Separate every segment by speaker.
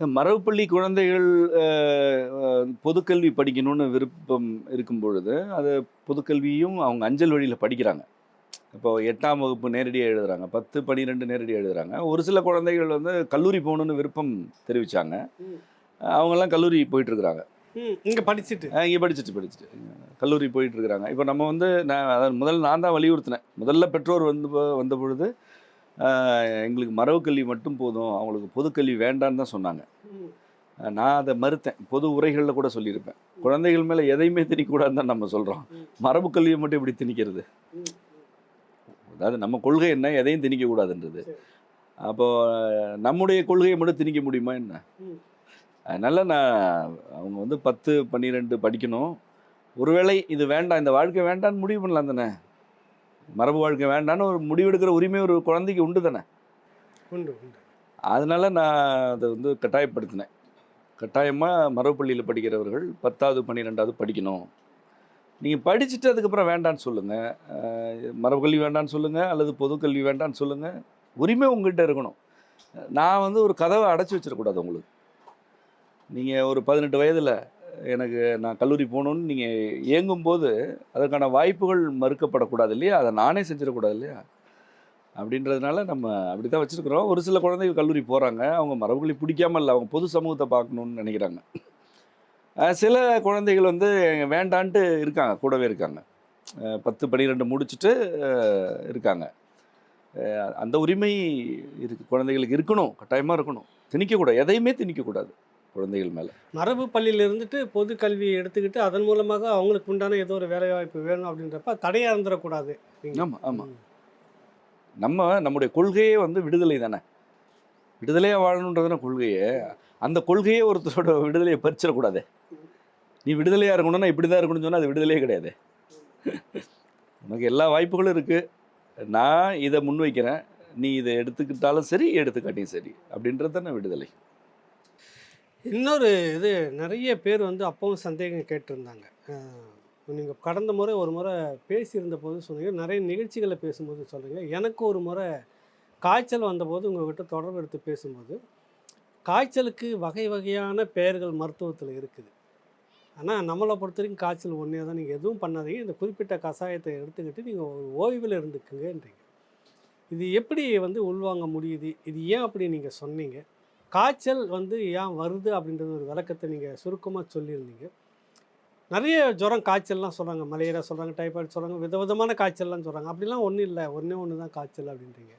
Speaker 1: மரபுப்பள்ளி குழந்தைகள் பொதுக்கல்வி படிக்கணும்னு விருப்பம் இருக்கும் பொழுது அது பொதுக்கல்வியும் அவங்க அஞ்சல் வழியில் படிக்கிறாங்க. இப்போ எட்டாம் வகுப்பு நேரடியாக எழுதுறாங்க பத்து பன்னிரெண்டு நேரடியாக எழுதுறாங்க. ஒரு சில குழந்தைகள் வந்து கல்லூரி போகணுன்னு விருப்பம் தெரிவித்தாங்க. அவங்கெல்லாம் கல்லூரி போயிட்டுருக்குறாங்க.
Speaker 2: இங்கே படிச்சுட்டு.
Speaker 1: இங்கே படிச்சுட்டு படிச்சுட்டு. கல்லூரி போயிட்டு இருக்கிறாங்க இப்போ நம்ம வந்து நான் அதாவது முதல்ல நான் தான் வலியுறுத்தினேன். முதல்ல பெற்றோர் வந்து வந்த பொழுது எங்களுக்கு மரபு கல்வி மட்டும் போதும். அவங்களுக்கு பொதுக்கல்வி வேண்டான்னு தான் சொன்னாங்க. நான் அதை மறுத்தேன். பொது உரைகளில் கூட சொல்லியிருப்பேன். குழந்தைகள் மேலே எதையுமே திணிக்கூடாதுன்னு தான் நம்ம சொல்கிறோம். மரபு கல்வியை மட்டும் இப்படி திணிக்கிறது. அதாவது நம்ம கொள்கை என்ன? எதையும் திணிக்கக்கூடாதுன்றது.
Speaker 2: சரி.
Speaker 1: அப்போ அஹ், நம்முடைய கொள்கையை மட்டும் திணிக்க முடியுமா என்ன. அதனால் நான் அவங்க வந்து பத்து பன்னிரெண்டு படிக்கணும். ஒருவேளை இது வேண்டாம் இந்த வாழ்க்கை வேண்டான்னு முடிவு பண்ணலாம் தானே? மரபு வாழ்க்கை வேண்டான்னு ஒரு முடிவெடுக்கிற உரிமை ஒரு குழந்தைக்கு உண்டு தானே?
Speaker 2: உண்டு உண்டு.
Speaker 1: அதனால் நான் அதை வந்து கட்டாயப்படுத்தினேன். கட்டாயமாக மரபு பள்ளியில் படிக்கிறவர்கள் பத்தாவது பன்னிரெண்டாவது படிக்கணும். நீங்கள் படிச்சுட்டு அதுக்கப்புறம் வேண்டான்னு சொல்லுங்கள் மரபு கல்வி வேண்டான்னு சொல்லுங்கள் அல்லது பொதுக்கல்வி வேண்டான்னு சொல்லுங்கள் உரிமை உங்ககிட்ட இருக்கணும். நான் வந்து ஒரு கதவை அடைச்சி வச்சிடக்கூடாது உங்களுக்கு. நீங்கள் ஒரு பதினெட்டு வயதில் எனக்கு நான் கல்லூரி போகணுன்னு நீங்கள் இயங்கும்போது அதற்கான வாய்ப்புகள் மறுக்கப்படக்கூடாது இல்லையா? அதை நானே செஞ்சிடக்கூடாது இல்லையா? அப்படின்றதுனால நம்ம அப்படி தான் வச்சுருக்குறோம். ஒரு சில குழந்தைகள் கல்லூரி போகிறாங்க அவங்க மரபுகளை பிடிக்காம இல்லை. அவங்க பொது சமூகத்தை பார்க்கணுன்னு நினைக்கிறாங்க. சில குழந்தைகள் வந்து வேண்டான்ட்டு இருக்காங்க. கூடவே இருக்காங்க. பத்து பனிரெண்டு முடிச்சுட்டு இருக்காங்க. அந்த உரிமை இருக்கு. குழந்தைகளுக்கு இருக்கணும். கட்டாயமாக இருக்கணும். திணிக்கக்கூடாது. எதையுமே திணிக்கக்கூடாது. குழந்தைகள் மேலே.
Speaker 2: மரபு பள்ளியில் இருந்துட்டு பொது கல்வியை எடுத்துக்கிட்டு அதன் மூலமாக அவங்களுக்கு உண்டான ஏதோ ஒரு வேலை வாய்ப்பு வேணும் அப்படின்றப்ப தடையாக இருந்துடக்கூடாது.
Speaker 1: ஆமாம் ஆமாம். நம்ம நம்முடைய கொள்கையே வந்து விடுதலை தானே? விடுதலையாக வாழணுன்றதுன கொள்கையே? அந்த கொள்கையே ஒருத்தரோட விடுதலையை பறிச்சிடக்கூடாதே. நீ விடுதலையாக இருக்கணும்னா இப்படி தான் இருக்கணும்னு சொன்னால் அது விடுதலையே கிடையாது. உனக்கு எல்லா வாய்ப்புகளும் இருக்குது நான் இதை முன்வைக்கிறேன். நீ இதை எடுத்துக்கிட்டாலும் சரி எடுத்துக்காட்டியும் சரி. அப்படின்றது தானே விடுதலை.
Speaker 2: இன்னொரு இது நிறைய பேர் வந்து அப்பவும் சந்தேகம் கேட்டிருந்தாங்க. நீங்கள் கடந்த முறை ஒரு முறை பேசியிருந்த போது சொன்னீங்க நிறைய நிகழ்ச்சிகளை பேசும்போது சொல்கிறீங்க எனக்கு ஒரு முறை காய்ச்சல் வந்தபோது உங்கள்கிட்ட தொடர்பு எடுத்து பேசும்போது காய்ச்சலுக்கு வகை வகையான பெயர்கள் மருத்துவத்தில் இருக்குது. ஆனால் நம்மளை பொறுத்த வரைக்கும் காய்ச்சல் ஒன்றே தான். நீங்கள் எதுவும் பண்ணாதீங்க. இந்த குறிப்பிட்ட கஷாயத்தை எடுத்துக்கிட்டு நீங்கள் ஒரு ஓய்வில் இருந்துக்குங்கன்றீங்க. இது எப்படி வந்து உள்வாங்க முடியுது? இது ஏன் அப்படி நீங்கள் சொன்னீங்க? காய்ச்சல் வந்து ஏன் வருது அப்படின்றது ஒரு விளக்கத்தை நீங்கள் சுருக்கமாக சொல்லியிருந்தீங்க. நிறைய ஜுரம் காய்ச்சல்லாம் சொல்கிறாங்க மலேரியா சொல்கிறாங்க டைஃபாய்டு சொல்கிறாங்க விதவிதமான காய்ச்சல்லாம் சொல்கிறாங்க அப்படிலாம் ஒன்றும் இல்லை ஒன்றே ஒன்று தான் காய்ச்சல் அப்படின்றீங்க.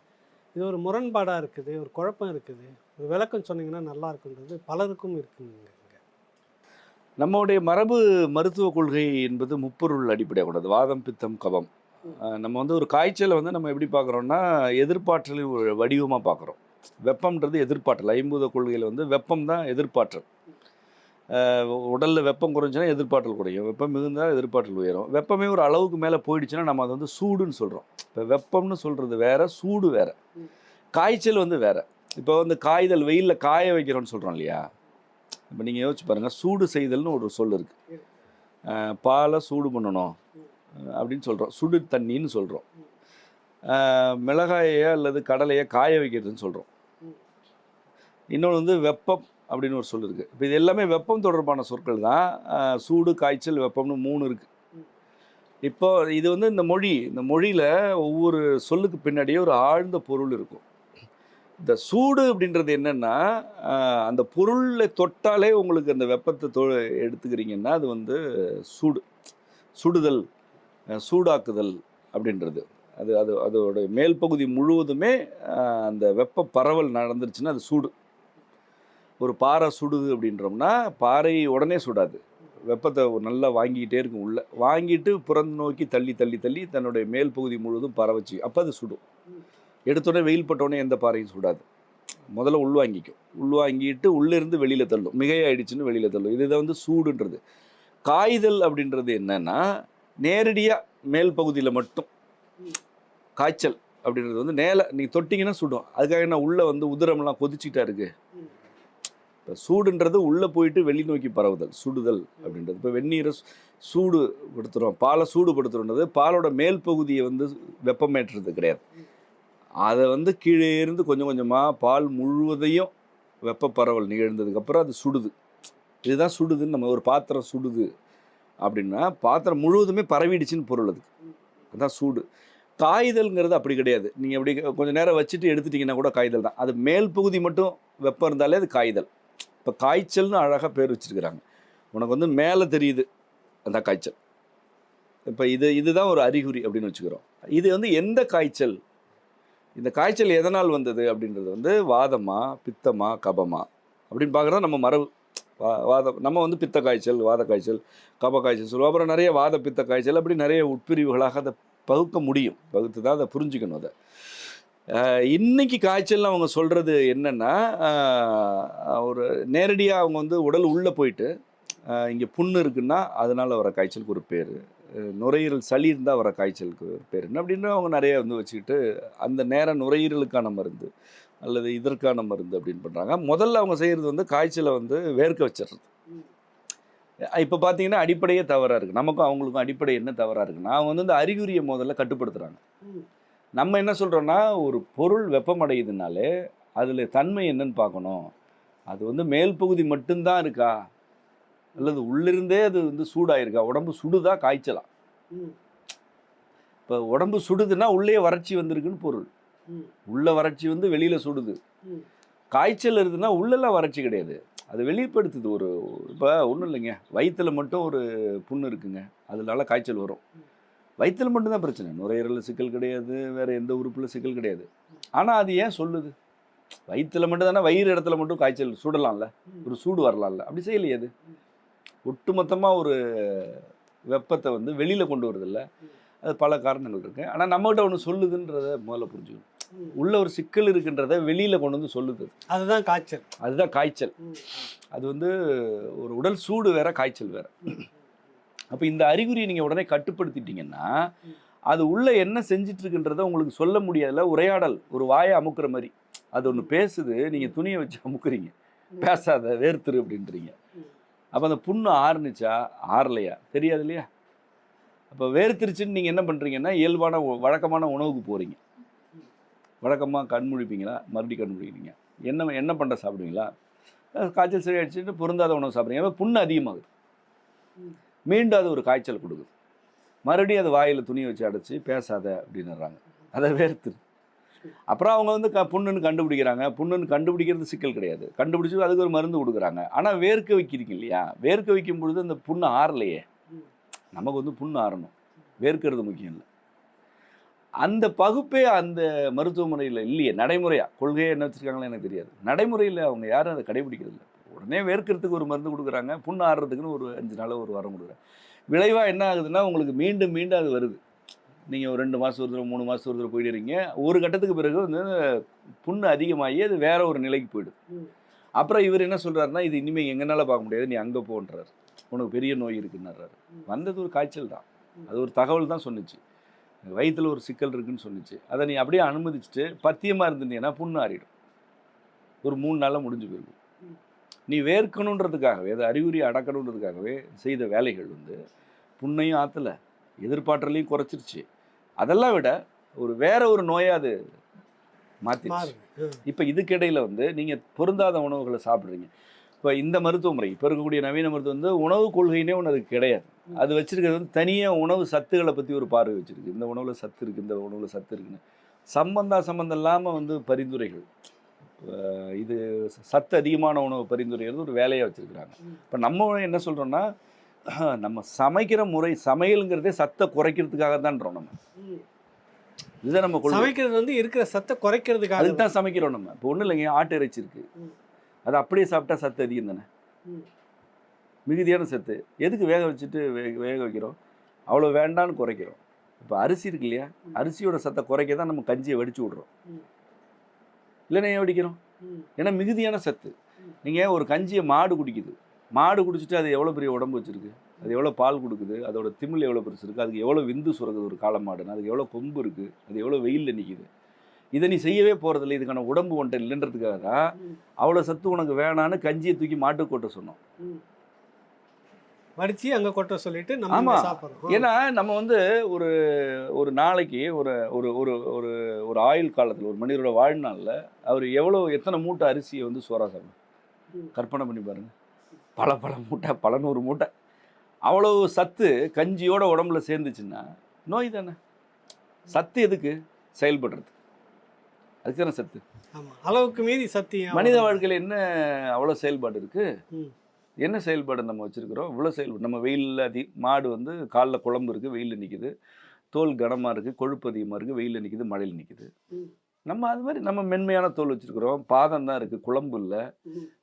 Speaker 2: இது ஒரு முரண்பாடாக இருக்குது ஒரு குழப்பம் இருக்குது. ஒரு விளக்கம் சொன்னீங்கன்னா நல்லா இருக்குன்றது பலருக்கும் இருக்குங்க.
Speaker 1: நம்முடைய மரபு மருத்துவ கொள்கை என்பது முப்பொருள் அடிப்படையாக கொண்டது வாதம் பித்தம் கபம். நம்ம வந்து ஒரு காய்ச்சலை வந்து நம்ம எப்படி பார்க்குறோம்னா எதிர்ப்பாற்றலின் ஒரு வடிவமாக பார்க்குறோம். வெப்பம்ன்றது எதிர்ப்பாற்றல். ஐம்பூத கொள்கையில் வந்து வெப்பம் தான் எதிர்ப்பாற்றல். உடலில் வெப்பம் குறைஞ்சுன்னா எதிர்ப்பாற்றல் குறையும். வெப்பம் மிகுந்தால் எதிர்ப்பாற்றல் உயரும். வெப்பமே ஒரு அளவுக்கு மேலே போயிடுச்சுன்னா நம்ம அதை வந்து சூடுன்னு சொல்கிறோம் இப்போ வெப்பம்னு சொல்கிறது வேறு சூடு வேறு. காய்ச்சல் வந்து வேறு. இப்போ வந்து காய்தல் வெயிலில் காய வைக்கிறோன்னு சொல்கிறோம் இல்லையா? இப்போ நீங்கள் யோசிச்சு பாருங்கள் சூடு செய்தல்னு ஒரு சொல் இருக்குது பாலை சூடு பண்ணணும் அப்படின்னு சொல்கிறோம் சுடு தண்ணின்னு சொல்கிறோம் மிளகாயோ அல்லது கடலையோ காய வைக்கிறதுன்னு சொல்கிறோம் இன்னொன்று வந்து வெப்பம் அப்படின்னு ஒரு சொல் இருக்குது இப்போ இது எல்லாமே வெப்பம் தொடர்பான சொற்கள் தான். சூடு காய்ச்சல் வெப்பம்னு மூணு இருக்குது இப்போ இது வந்து இந்த மொழி இந்த மொழியில் ஒவ்வொரு சொல்லுக்கு பின்னாடியே ஒரு ஆழ்ந்த பொருள் இருக்கும். இந்த சூடு அப்படின்றது என்னென்னா அந்த பொருளை தொட்டாலே உங்களுக்கு அந்த வெப்பத்தை தொ எடுத்துக்கிறீங்கன்னா அது வந்து சூடு சுடுதல் சூடாக்குதல் அப்படின்றது. அது அது அதோட மேல் பகுதி முழுவதுமே அந்த வெப்ப பரவல் நடந்துருச்சுன்னா அது சூடு. ஒரு பாறை சுடுது அப்படின்றோம்னா பாறை உடனே சுடாது. வெப்பத்தை நல்லா வாங்கிக்கிட்டே இருக்கும் உள்ளே. வாங்கிட்டு புறந்து நோக்கி தள்ளி தள்ளி தள்ளி தன்னுடைய மேல் பகுதி முழுவதும் பரவச்சு அப்போ அது சுடும். எடுத்தோடனே வெயில் பட்டோடனே எந்த பாறையும் சுடாது. முதல்ல உள்வாங்கிக்கும் உள்வாங்கிட்டு உள்ளிருந்து வெளியில் தள்ளும். மிகையாயிடுச்சுன்னு வெளியில் தள்ளும். இது வந்து சூடுன்றது. காய்தல் அப்படின்றது என்னன்னா நேரடியாக மேல் பகுதியில் மட்டும் காய்ச்சல் அப்படின்றது வந்து நேல நீங்கள் தொட்டிங்கன்னா சுடும். அதுக்காக என்ன உள்ளே வந்து உதிரம்லாம் கொதிச்சுட்டா இருக்குது இப்போ சூடுன்றது உள்ளே போயிட்டு வெளி நோக்கி பரவுதல் சுடுதல் அப்படின்றது. இப்போ வெந்நீரை சு- சூடு படுத்துகிறோம் பாலை சூடு படுத்துறோன்றது பாலோட மேல் பகுதியை வந்து வெப்பமேற்றுறது கிடையாது. அதை வந்து கீழே இருந்து கொஞ்சம் கொஞ்சமாக பால் முழுவதையும் வெப்ப பரவல் நிகழ்ந்ததுக்கப்புறம் அது சுடுது. இதுதான் சுடுதுன்னு நம்ம ஒரு பாத்திரம் சுடுது அப்படின்னா பாத்திரம் முழுவதுமே பரவிடுச்சுன்னு பொருள் அதுக்கு. அதுதான் சூடு. காய்தல்ங்கிறது அப்படி கிடையாது. நீங்கள் அப்படி கொஞ்சம் நேரம் வச்சுட்டு எடுத்துட்டிங்கன்னா கூட காய்தல் தான். அது மேல் பகுதி மட்டும் வெப்பம் இருந்தாலே அது காய்தல். இப்போ காய்ச்சல்னு அழகாக பேர் வச்சிருக்கிறாங்க. உனக்கு வந்து மேலே தெரியுது அந்த காய்ச்சல். இப்போ இது இதுதான் ஒரு அறிகுறி அப்படின்னு வச்சுக்கிறோம். இது வந்து எந்த காய்ச்சல்? இந்த காய்ச்சல் எதனால் வந்தது அப்படின்றது வந்து வாதமா பித்தமா கபமா? அப்படின்னு பார்க்குறது நம்ம மரபு. வா வாதம். நம்ம வந்து பித்த காய்ச்சல் வாத காய்ச்சல் கப காய்ச்சல் சொல்லுவோம். அப்புறம் நிறைய வாத பித்த காய்ச்சல் அப்படி நிறைய உட்பிரிவுகளாக அதை பகுக்க முடியும். பகுத்து தான் அதை புரிஞ்சுக்கணும் அதை. இன்னைக்கு காய்ச்சல்னு அவங்க சொல்கிறது என்னென்னா ஒரு நேரடியாக அவங்க வந்து உடல் உள்ளே போயிட்டு இங்கே புண்ணு இருக்குன்னா அதனால் வர காய்ச்சலுக்கு ஒரு பேர். நுரையீரல் சளி இருந்தால் வர காய்ச்சலுக்கு ஒரு பேர். என்ன அப்படின்னு அவங்க நிறைய வந்து வச்சுக்கிட்டு அந்த நேரம் நுரையீரலுக்கான மருந்து அல்லது இதற்கான மருந்து அப்படின்னு பண்ணுறாங்க முதல்ல அவங்க செய்கிறது வந்து காய்ச்சலை வந்து வேர்க்க வச்சிடுறது. இப்போ பார்த்தீங்கன்னா அடிப்படையே தவறாக இருக்குது நமக்கும் அவங்களுக்கும் அடிப்படை என்ன தவறாக இருக்குன்னா அவங்க வந்து இந்த அறிகுறியை முதல்ல கட்டுப்படுத்துகிறாங்க நம்ம என்ன சொல்கிறோன்னா ஒரு பொருள் வெப்பமடையுதுனாலே அதில் தன்மை என்னன்னு பார்க்கணும். அது வந்து மேல் பகுதி மட்டும்தான் இருக்கா? அல்லது உள்ளிருந்தே அது வந்து சூடாயிருக்கா? உடம்பு சுடுதா? காய்ச்சலா? இப்போ உடம்பு சுடுதுன்னா உள்ளே வறட்சி வந்திருக்குன்னு பொருள். உள்ள வறட்சி வந்து வெளியில் சுடுது. காய்ச்சல் இருக்குதுன்னா உள்ளெல்லாம் வறட்சி கிடையாது. அது வெளிப்படுத்துது ஒரு இப்போ ஒன்றும் இல்லைங்க. வயிற்றுல மட்டும் ஒரு புண்ணு இருக்குங்க. அதனால காய்ச்சல் வரும். வயிற்றுல மட்டும்தான் பிரச்சனை. நுரையீரலில் சிக்கல் கிடையாது வேற எந்த உறுப்புல சிக்கல் கிடையாது. ஆனால் அது ஏன் சொல்லுது? வயிற்றுல மட்டும் தானே வயிறு இடத்துல மட்டும் காய்ச்சல் சுடலாம்ல? ஒரு சூடு வரலாம்ல? அப்படி செய்யலையே அது. ஒட்டுமொத்தமாக ஒரு வெப்பத்தை வந்து வெளியில் கொண்டு வருதில்ல. அது பல காரணங்கள் இருக்கு. ஆனால் நம்மகிட்ட ஒன்று சொல்லுதுன்றத முதல்ல புரிஞ்சுக்கணும். உள்ள ஒரு சிக்கல் இருக்குன்றத வெளியில் கொண்டு வந்து சொல்லுது. அது.
Speaker 2: அதுதான் காய்ச்சல்.
Speaker 1: அதுதான் காய்ச்சல். அது வந்து ஒரு உடல் சூடு வேற காய்ச்சல் வேற. அப்போ இந்த அறிகுறியை நீங்கள் உடனே கட்டுப்படுத்திட்டீங்கன்னா. அது உள்ள என்ன செஞ்சிட்டு இருக்குன்றத உங்களுக்கு சொல்ல முடியாதுல உரையாடல் ஒரு வாயை அமுக்குற மாதிரி. அது ஒன்று பேசுது நீங்கள் துணியை வச்சு அமுக்குறீங்க. பேசாத வேர்த்துரு அப்படின்றீங்க. அப்போ அந்த புண்ணு ஆறுனுச்சா? ஆறலையா? தெரியாது இல்லையா அப்போ வேர்த்திருச்சுன்னு நீங்கள் என்ன பண்ணுறீங்கன்னா இயல்பான வழக்கமான உணவுக்கு போகிறீங்க வழக்கமாக கண் முழிப்பீங்களா? மறுபடியும் கண் முழிக்கிறீங்க. என்ன என்ன பண்ண சாப்பிடுவீங்களா? காய்ச்சல் சரியாயிடுச்சுட்டு பொருந்தாத உணவு சாப்பிட்றீங்க. அப்போ புண்ணு அதிகமாகுது. மீண்டும் அது ஒரு காய்ச்சல் கொடுக்குது. மறுபடியும் அது வாயில் துணி வச்சு அடைச்சி பேசாத அப்படின்னுறாங்க. அதை வேர்த்து. அப்புறம் அவங்க வந்து க புண்ணுன்னு கண்டுபிடிக்கிறாங்க. புண்ணுன்னு கண்டுபிடிக்கிறது சிக்கல் கிடையாது. கண்டுபிடிச்சி அதுக்கு ஒரு மருந்து கொடுக்குறாங்க. ஆனால் வேர்க்க வைக்கிறீங்க இல்லையா? வேர்க்க வைக்கும் பொழுது அந்த புண்ணு ஆறலையே. நமக்கு வந்து புண்ணு ஆறணும். வேர்க்கிறது முக்கியம் இல்லை. அந்த பகுப்பே அந்த மருத்துவமனையில் இல்லையே. நடைமுறையாக கொள்கையை என்ன வச்சுருக்காங்களோ எனக்கு தெரியாது. நடைமுறையில் அவங்க யாரும் அதை கடைபிடிக்கிறது இல்லை. உடனே வேர்க்கிறதுக்கு ஒரு மருந்து கொடுக்குறாங்க புண்ணு ஆறுறதுக்குன்னு ஒரு அஞ்சு நாள் ஒரு வாரம் கொடுக்குறாங்க. விளைவாக என்ன ஆகுதுன்னா உங்களுக்கு மீண்டும் மீண்டும் அது வருது. நீங்கள் ஒரு ரெண்டு மாதம் ஒரு தடவை மூணு மாதம் ஒரு தடவை போயிடுறீங்க. ஒரு கட்டத்துக்கு பிறகு வந்து புண்ணு அதிகமாகி அது வேற ஒரு நிலைக்கு போயிடுது. அப்புறம் இவர் என்ன சொல்கிறாருன்னா இது இனிமேல் எங்கனால பார்க்க முடியாது நீ அங்கே போன்றாரு. உனக்கு பெரிய நோய் இருக்குன்னாரு. வந்தது ஒரு காய்ச்சல் தான். அது ஒரு தகவல் தான் சொன்னுச்சு. வயித்துல ஒரு சிக்கல் இருக்குன்னு சொன்னுச்சு. அதை நீ அப்படியே அனுமதிச்சுட்டு பத்தியமாக இருந்திருந்தீங்கன்னா புண்ணு ஆறிடும். ஒரு மூணு நாளில் முடிஞ்சு போயிருக்கும். நீ வேர்க்கணுன்றதுக்காகவே அது அறிகுறி அடக்கணுன்றதுக்காகவே செய்த வேலைகள் வந்து புண்ணையும் ஆற்றலை எதிர்பார்த்தலையும் குறைச்சிருச்சு. அதெல்லாம் விட ஒரு வேற ஒரு நோயை அது மாற்றிடுச்சு. இப்போ இதுக்கிடையில் வந்து நீங்கள் பொருந்தாத உணவுகளை சாப்பிட்றீங்க. இப்போ இந்த மருத்துவ முறை இப்போ இருக்கக்கூடிய நவீன மருத்துவம் வந்து உணவு கொள்கைனே ஒன்று அதுக்கு கிடையாது. அது வச்சிருக்கிறது வந்து தனியாக உணவு சத்துக்களை பற்றி ஒரு பார்வை வச்சிருக்கு. இந்த உணவில் சத்து இருக்குது இந்த உணவில் சத்து இருக்குன்னு. சம்பந்தா சம்பந்தம் இல்லாமல் வந்து பரிந்துரைகள். இது சத்து அதிகமான உணவு பரிந்துரைகிறது ஒரு வேலையாக வச்சுருக்குறாங்க. இப்போ நம்ம என்ன சொல்கிறோன்னா நம்ம சமைக்கிற முறை சமையலுங்கிறதே சத்தை குறைக்கிறதுக்காக தான்றோம் நம்ம. இதுதான் நம்ம
Speaker 2: சமைக்கிறது வந்து இருக்கிற சத்தை குறைக்கிறதுக்காக
Speaker 1: அதுக்கு தான் சமைக்கிறோம் நம்ம இப்போ ஒன்றும் இல்லைங்க ஆட்டு இறைச்சி இருக்கு
Speaker 2: ம்.
Speaker 1: அது அப்படியே சாப்பிட்டா சத்து அதிகம் தானே. மிகுதியான சத்து எதுக்கு வேக வச்சுட்டு வேக வேக வைக்கிறோம் அவ்வளோ வேண்டான்னு குறைக்கிறோம் இப்போ அரிசி இருக்கு இல்லையா. அரிசியோட சத்தை குறைக்க தான் நம்ம கஞ்சியை வடிச்சு விட்றோம். இல்லைன்னா ஏன் வடிக்கிறோம். ஏன்னா மிகுதியான சத்து. நீங்கள் ஒரு கஞ்சியை மாடு குடிக்குது? மாடு குடிச்சிட்டு அது எவ்வளோ பெரிய உடம்பு வச்சிருக்கு? அது எவ்வளோ பால் கொடுக்குது? அதோட திமில் எவ்வளோ பெருசு இருக்குது அதுக்கு எவ்வளோ விந்து சுரக்குது ஒரு காளை மாடுன்னு? அதுக்கு எவ்வளோ கொம்பு இருக்குது அது எவ்வளோ வெயிலில் நிற்கிது இதை நீ செய்யவே போகிறதில்ல இதுக்கான உடம்பு ஒன்றை இல்லைன்றதுக்காக தான். அவ்வளோ சத்து உனக்கு வேணான்னு கஞ்சியை தூக்கி மாட்டுக்கு கொட்ட சொன்னோம்
Speaker 2: வடிச்சு அங்க கொட்ட சொல்லிட்டு நம்ம
Speaker 1: ஆமா.
Speaker 2: இங்க சாப்பிடுறோம்
Speaker 1: ஏன்னா நம்ம வந்து ஒரு ஒரு நாளைக்கு ஒரு ஒரு ஒரு ஒரு ஒரு ஆயுள் காலத்தில் ஒரு மனிதரோட வாழ்நாளில் அவர் எவ்வளோ எத்தனை மூட்டை அரிசியை வந்து சோறா சாப்பிடும். கற்பனை பண்ணி பாருங்க. பல பல மூட்டை பல நூறு மூட்டை. அவ்வளோ சத்து கஞ்சியோட உடம்புல சேர்ந்துச்சுன்னா நோய் தானே? சத்து எதுக்கு? செயல்படுறது. அதுக்கு தானே சத்து
Speaker 2: அளவுக்கு மீறி சத்தியம்
Speaker 1: மனித வாழ்க்கையில் என்ன அவ்வளோ செயல்பாடு இருக்கு?
Speaker 2: ம்.
Speaker 1: என்ன செயல்பாடு நம்ம வச்சிருக்கிறோம்? இவ்வளோ செயல்பாடு நம்ம வெயிலில் அதி மாடு வந்து காலில் குழம்பு இருக்குது வெயிலில் நிற்குது தோல் கனமாக இருக்குது கொழுப்பு அதிகமாக இருக்குது வெயிலில் நிற்குது மழையில் நிற்குது. நம்ம அது மாதிரி நம்ம மென்மையான தோல் வச்சுருக்கிறோம். பாதம் தான் இருக்குது குழம்பு இல்லை.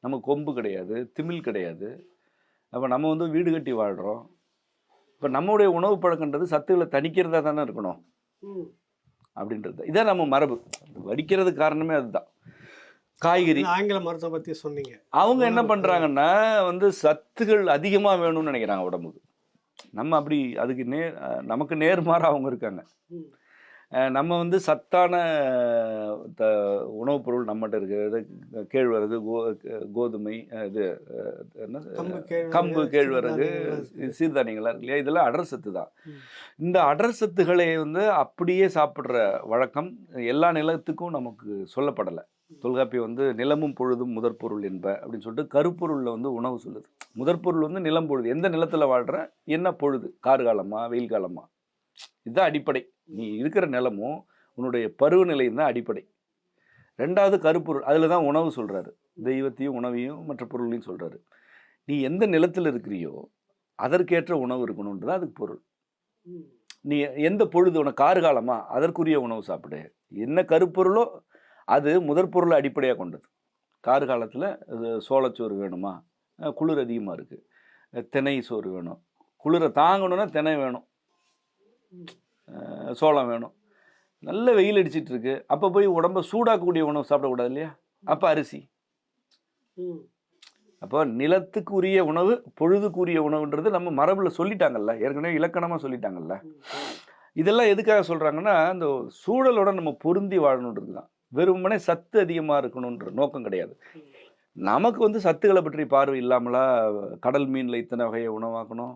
Speaker 1: நம்ம கொம்பு கிடையாது திமில் கிடையாது. அப்போ நம்ம வந்து வீடு கட்டி வாழ்கிறோம் இப்போ நம்மளுடைய உணவு பழக்கன்றது சத்துக்களை தணிக்கிறதா தானே இருக்கணும். அப்படின்றது இதான் நம்ம மரபு. வடிக்கிறது காரணமே அதுதான். காய்கறி.
Speaker 2: ஆங்கில மருத்துவம் பத்தி சொன்னீங்க.
Speaker 1: அவங்க என்ன
Speaker 2: உணவு
Speaker 1: பண்ணுறாங்கன்னா வந்து சத்துகள் அதிகமாக வேணும்னு நினைக்கிறாங்க உடம்புக்கு. நம்ம அப்படி அதுக்கு நேர் நமக்கு நேர்மாறாக அவங்க இருக்காங்க. நம்ம வந்து சத்தான த உணவுப் பொருள் நம்மகிட்ட இருக்குது கேழ்வரகு கோ கோதுமை இது என்ன
Speaker 2: கம்பு கேழ்வரகு.
Speaker 1: சீர்தானியங்கள்லாம் இருக்கு இல்லையா? இதெல்லாம் அடர் சத்து தான். இந்த அடர் சத்துக்களை வந்து அப்படியே சாப்பிட்ற வழக்கம் எல்லா நிலத்துக்கும் நமக்கு சொல்லப்படலை. தொல்காப்பியம் வந்து நிலமும் பொழுதும் முதற்பொருள் என்ப அப்படின்னு சொல்லிட்டு கருப்பொருளில் வந்து உணவு சொல்லுது. முதற்பொருள் வந்து நிலம் பொழுது. எந்த நிலத்தில் வாழ்கிற என்ன பொழுது? கார்காலமா வெயில் காலமா? இதுதான் அடிப்படை. நீ இருக்கிற நிலமும் உன்னுடைய பருவநிலையும் தான் அடிப்படை. ரெண்டாவது கருப்பொருள் அதில் தான் உணவு சொல்கிறாரு தெய்வத்தையும் உணவையும் மற்ற பொருளையும் சொல்கிறாரு நீ எந்த நிலத்தில் இருக்கிறியோ அதற்கேற்ற உணவு இருக்கணுன்றது அதுக்கு பொருள். நீ எந்த பொழுது உனக்கு கார்காலமா அதற்குரிய உணவு சாப்பிடு. என்ன கருப்பொருளோ அது முதற் பொருளை அடிப்படையாக கொண்டது. கார்காலத்தில் சோளச்சோறு வேணுமா? குளிர் அதிகமாக இருக்குது தினை சோறு வேணும். குளிரை தாங்கணும்னா தினை வேணும். சோளம் வேணும். நல்ல வெயில் அடிச்சிட்டு இருக்கு அப்போ போய் உடம்ப சூடாக்கக்கூடிய உணவு சாப்பிடக்கூடாது இல்லையா? அப்போ அரிசி. அப்போ நிலத்துக்கு உரிய உணவு பொழுதுக்குரிய உணவுன்றது நம்ம மரபில் சொல்லிட்டாங்கல்ல. ஏற்கனவே இலக்கணமாக சொல்லிட்டாங்கல்ல. இதெல்லாம் எதுக்காக சொல்கிறாங்கன்னா இந்த சூழலோட நம்ம பொருந்தி வாழணுன்றது தான் வெறுமனே சத்து அதிகமாக இருக்கணுன்ற நோக்கம் கிடையாது. நமக்கு வந்து சத்துக்களை பற்றி பார்வை இல்லாமலா கடல் மீனில் இத்தனை வகையை உணவாக்கணும்?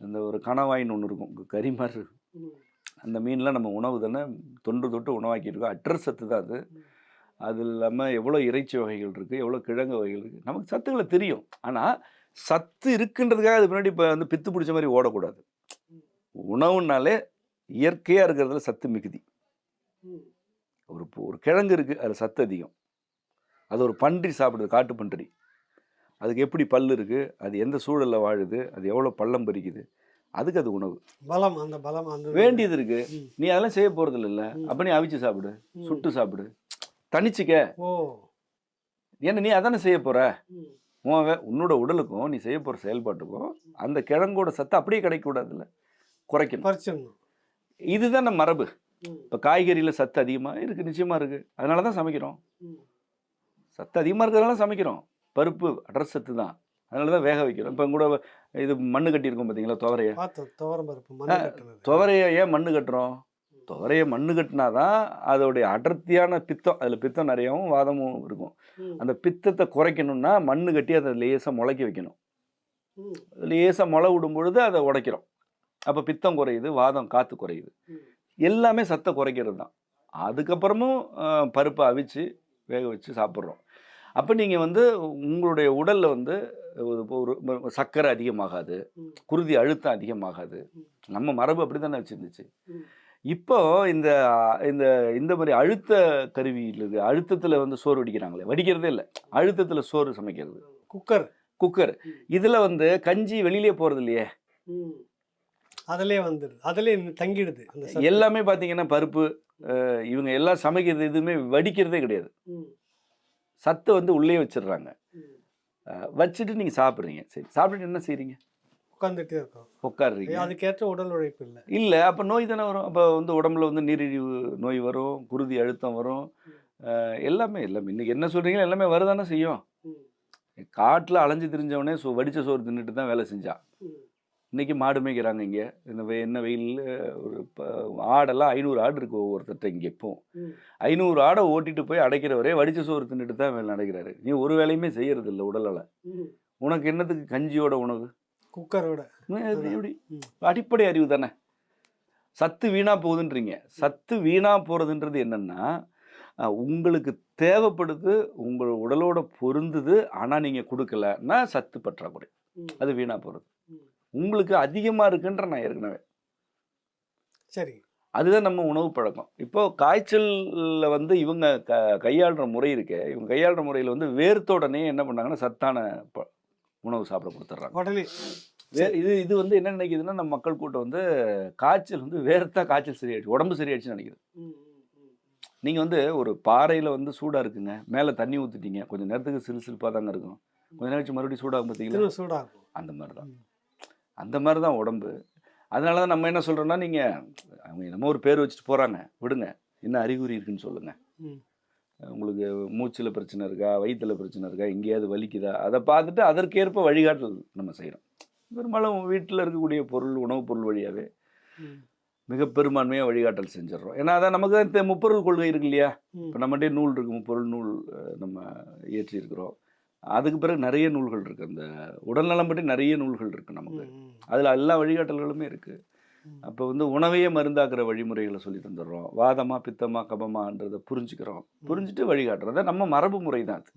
Speaker 1: இந்த ஒரு கணவாயின்னு ஒன்று இருக்கும். கறி மாதிரி இருக்கும். அந்த மீன்லாம் நம்ம உணவு தானே தொன்று தொட்டு உணவாக்கியிருக்கோம். அற்ற சத்து தான் அது. அது இல்லாமல் எவ்வளோ இறைச்சி வகைகள் இருக்குது எவ்வளோ கிழங்கு வகைகள் இருக்குது நமக்கு சத்துக்களை தெரியும். ஆனால் சத்து இருக்குன்றதுக்காக அது முன்னாடி இப்போ வந்து பித்து பிடிச்ச மாதிரி ஓடக்கூடாது. உணவுனாலே இயற்கையாக இருக்கிறதுல சத்து மிகுதி. ஒரு ஒரு கிழங்கு இருக்குது அதில் சத்து அதிகம். அது ஒரு பன்றி சாப்பிடுது காட்டு பன்றி அதுக்கு எப்படி பல் இருக்குது அது எந்த சூழலில் வாழுது அது எவ்வளோ பள்ளம் பறிக்குது அதுக்கு அது உணவு.
Speaker 2: பலம் அந்த பலம் அந்த
Speaker 1: வேண்டியது இருக்கு. நீ அதெல்லாம் செய்ய போகிறது இல்லை. அப்போ நீ அவிச்சு சாப்பிடு. சுட்டு சாப்பிடு. தனிச்சுக்க.
Speaker 2: ஓ.
Speaker 1: ஏன்னா நீ அதானே செய்ய போற. உன் உன்னோட உடலுக்கும் நீ செய்ய போகிற செயல்பாட்டுக்கும் அந்த கிழங்கோட சத்து அப்படியே கிடைக்கக்கூடாதுல்ல. குறைக்கணும். இதுதான் நம்ம மரபு. இப்போ காய்கறியில் சத்து அதிகமாக இருக்குது நிச்சயமாக இருக்குது அதனால தான் சமைக்கிறோம். சத்து அதிகமாக இருக்கிறதுனால சமைக்கிறோம். பருப்பு அடர் சத்து தான் அதனால தான் வேக வைக்கிறோம் இப்போ கூட இது மண்ணு கட்டியிருக்கோம் பார்த்தீங்களா துவரைய? துவரைய ஏன் மண்ணு கட்டுறோம்? துவரைய மண்ணு கட்டினா தான் அதோடைய அடர்த்தியான பித்தம் அதில் பித்தம் நிறையாவும் வாதமும் இருக்கும். அந்த பித்தத்தை குறைக்கணும்னா மண்ணு கட்டி அதை லேசாக முளைக்க வைக்கணும். லேசாக முளை விடும் பொழுது அதை உடைக்கிறோம். அப்போ பித்தம் குறையுது வாதம் காற்று குறையுது. எல்லாமே சத்தை குறைக்கிறது தான். அதுக்கப்புறமும் பருப்பை அவிச்சு வேக வச்சு சாப்பிட்றோம். அப்போ நீங்கள் வந்து உங்களுடைய உடலில் வந்து ஒரு ஒரு சர்க்கரை அதிகமாகாது. குருதி அழுத்தம் அதிகமாகாது. நம்ம மரபு அப்படி தானே வச்சுருந்துச்சு. இப்போ இந்த இந்த இந்த மாதிரி அழுத்த கருவியில் இருக்கு அழுத்தத்தில் வந்து சோறு வடிக்கிறாங்களே வடிக்கிறதே இல்லை அழுத்தத்தில் சோறு சமைக்கிறது
Speaker 2: குக்கர்
Speaker 1: குக்கர். இதில் வந்து கஞ்சி வெளியிலே போகிறது இல்லையே.
Speaker 2: அதிலே வந்துடுது அதிலே தங்கிடுது.
Speaker 1: எல்லாமே பார்த்தீங்கன்னா பருப்பு இவங்க எல்லாம் சமைக்கிறது எதுவுமே வடிக்கிறதே கிடையாது. சத்தை வந்து உள்ளே வச்சிடுறாங்க. வச்சுட்டு நீங்கள் சாப்பிட்றீங்க. சரி சாப்பிட்டுட்டு என்ன செய்கிறீங்க
Speaker 2: உட்காந்துட்டே இருக்கோம்.
Speaker 1: உட்காடுறீங்க
Speaker 2: அதுக்கேற்ற உடல் உழைப்பு இல்லை.
Speaker 1: இல்லை அப்போ நோய் தானே வரும். அப்போ வந்து உடம்புல வந்து நீரிழிவு நோய் வரும் குருதி அழுத்தம் வரும். எல்லாமே எல்லாமே இன்னைக்கு என்ன சொல்கிறீங்களோ எல்லாமே வருதானே செய்யும். காட்டில் அலைஞ்சு திரிஞ்சவனே சோ வடித்த சோறு தின்னுட்டு தான் வேலை செஞ்சான்
Speaker 2: ம்.
Speaker 1: இன்னைக்கு மாடு மேய்க்கிறாங்க இங்கே இந்த வெ- என்ன வெயில் ஒரு ஆடெல்லாம் ஐநூறு ஆடு இருக்கு ஒவ்வொருத்தர்ட்ட இங்கே இப்போ
Speaker 2: ம்.
Speaker 1: ஐநூறு ஆடை ஓட்டிட்டு போய் அடைக்கிறவரே வடிச்ச சோறு தின்னுட்டு தான் வேலை நடக்கிறாரு நீ ஒரு வேலையுமே செய்யறது இல்லை உடலால். உனக்கு என்னத்துக்கு கஞ்சியோட உணவு
Speaker 2: குக்கரோட
Speaker 1: எப்படி. அடிப்படை அறிவு தானே சத்து வீணா போகுதுன்றீங்க சத்து வீணா போறதுன்றது என்னன்னா உங்களுக்கு தேவைப்படுது உங்கள் உடலோட பொருந்துது ஆனா நீங்க கொடுக்கலன்னா சத்து பற்றாக்குறை. அது வீணா போறது
Speaker 2: ம்.
Speaker 1: உங்களுக்கு அதிகமா இருக்குன்ற நான் ஏற்கனவே.
Speaker 2: சரி.
Speaker 1: அதுதான் நம்ம உணவு பழக்கம். இப்போ காய்ச்சல்ல வந்து இவங்க க கையாளுற முறை இருக்கே. இவங்க கையாளுற முறையில் வந்து வேர்த்தோடனே என்ன பண்ணாங்கன்னா சத்தான ப- உணவு சாப்பிட கொடுத்துட்றாங்க.
Speaker 2: உடனே.
Speaker 1: இது இது வந்து என்ன நினைக்குதுன்னா நம்ம மக்கள் கூட்டம் வந்து காய்ச்சல் வந்து வேர்த்தா காய்ச்சல் சரியாயிடுச்சு உடம்பு சரியாயிடுச்சுன்னு நினைக்குது. நீங்கள் வந்து ஒரு பாறையில் வந்து சூடாக இருக்குங்க மேலே தண்ணி ஊற்றிட்டீங்க கொஞ்சம் நேரத்துக்கு சிலு சிலுப்பாக தாங்க இருக்கும். கொஞ்ச நேரம் மறுபடியும் சூடாகும் பார்த்தீங்களா
Speaker 2: சூடாகும்.
Speaker 1: அந்த மாதிரி தான். அந்த மாதிரி தான் உடம்பு. அதனால தான் நம்ம என்ன சொல்கிறோன்னா நீங்கள் அவங்க என்னமோ ஒரு பேர் வச்சுட்டு போகிறாங்க விடுங்க. என்ன அறிகுறி இருக்குன்னு சொல்லுங்கள். உங்களுக்கு மூச்சில் பிரச்சனை இருக்கா? வயிற்றில் பிரச்சனை இருக்கா? எங்கேயாவது வலிக்குதா? அதை பார்த்துட்டு அதற்கேற்ப வழிகாட்டல் நம்ம செய்கிறோம் பெரும்பாலும் வீட்டில் இருக்கக்கூடிய பொருள் உணவுப் பொருள் வழியாகவே. மிக பெரும்பான்மையாக வழிகாட்டல் செஞ்சிடறோம். ஏன்னா அதான் நமக்கு தான் முப்பொருள் கொள்கை இருக்கு இல்லையா. இப்போ நம்மகிட்டே நூல் இருக்கு. முப்பொருள் நூல் நம்ம இயற்றி இருக்கிறோம் அதுக்கு பிறகு நிறைய நூல்கள் இருக்குது அந்த உடல்நலம் பற்றி நிறைய நூல்கள் இருக்குது நமக்கு. அதில் எல்லா வழிகாட்டல்களுமே இருக்குது. அப்போ வந்து உணவையே மருந்தாக்குற வழிமுறைகளை சொல்லி தந்துடுறோம். வாதமா பித்தமா கபமான்றதை புரிஞ்சுக்கிறோம். புரிஞ்சுட்டு வழிகாட்டுறோம் அதான் நம்ம மரபு முறை தான் அது.